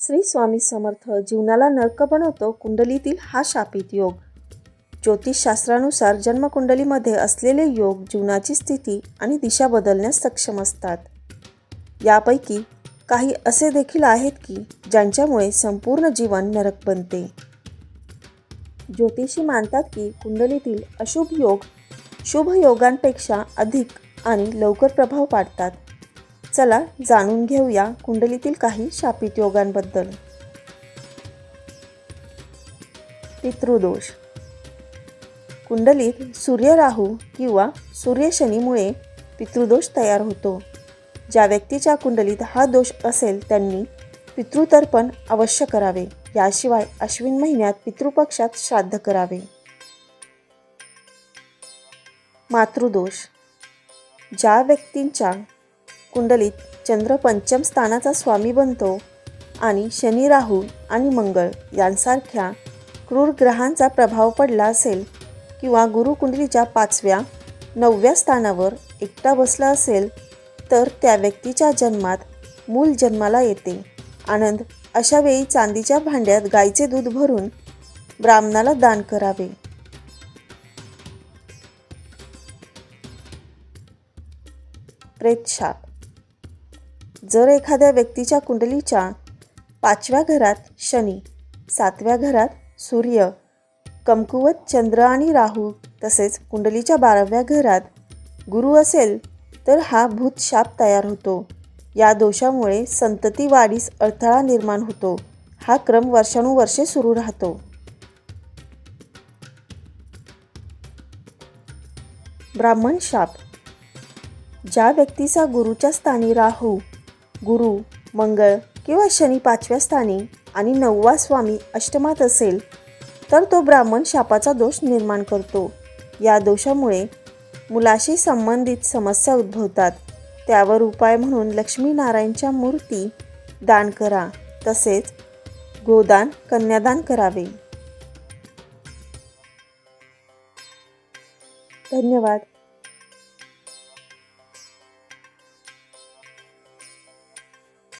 श्री स्वामी समर्थ जीवनाला नरक बनवतो कुंडलीतील हा शापित योग. ज्योतिषशास्त्रानुसार जन्मकुंडलीमध्ये असलेले योग जीवनाची स्थिती आणि दिशा बदलण्यास सक्षम असतात. यापैकी काही असे देखील आहेत की ज्यांच्यामुळे संपूर्ण जीवन नरक बनते. ज्योतिषी मानतात की कुंडलीतील अशुभ योग शुभ योगांपेक्षा अधिक आणि लवकर प्रभाव पाडतात. चला जाणून घेऊया कुंडलीतील काही शापित योगांबद्दल. पितृदोष. कुंडलीत सूर्य राहू किंवा सूर्य शनीमुळे पितृदोष तयार होतो. ज्या व्यक्तीच्या कुंडलीत हा दोष असेल त्यांनी पितृतर्पण अवश्य करावे. याशिवाय अश्विन महिन्यात पितृपक्षात श्राद्ध करावे. मातृदोष. ज्या व्यक्तींच्या कुंडलीत चंद्र पंचम स्थानाचा स्वामी बनतो आणि शनी राहू आणि मंगळ यांसारख्या क्रूर ग्रहांचा प्रभाव पडला असेल किंवा गुरुकुंडलीच्या पाचव्या नवव्या स्थानावर एकटा बसला असेल तर त्या व्यक्तीच्या जन्मात मूल जन्माला येते. आनंद अशा वेळी चांदीच्या भांड्यात गाईचे दूध भरून ब्राह्मणाला दान करावे. प्रेतशाप जर एखाद्या व्यक्तीच्या कुंडलीच्या पाचव्या घरात शनी सातव्या घरात सूर्य कमकुवत चंद्र आणि राहू तसेच कुंडलीच्या बाराव्या घरात गुरु असेल तर हा भूतशाप तयार होतो. या दोषामुळे संतती वाढीस अडथळा निर्माण होतो. हा क्रम वर्षानुवर्षे सुरू राहतो. ब्राह्मण शाप. ज्या व्यक्तीचा गुरुच्या स्थानी राहू गुरु मंगळ किंवा शनी पाचव्या स्थानी आणि नववा स्वामी अष्टमात असेल तर तो ब्राह्मण शापाचा दोष निर्माण करतो. या दोषामुळे मुलाशी संबंधित समस्या उद्भवतात. त्यावर उपाय म्हणून लक्ष्मीनारायणच्या मूर्ती दान करा तसेच गोदान कन्यादान करावे. धन्यवाद.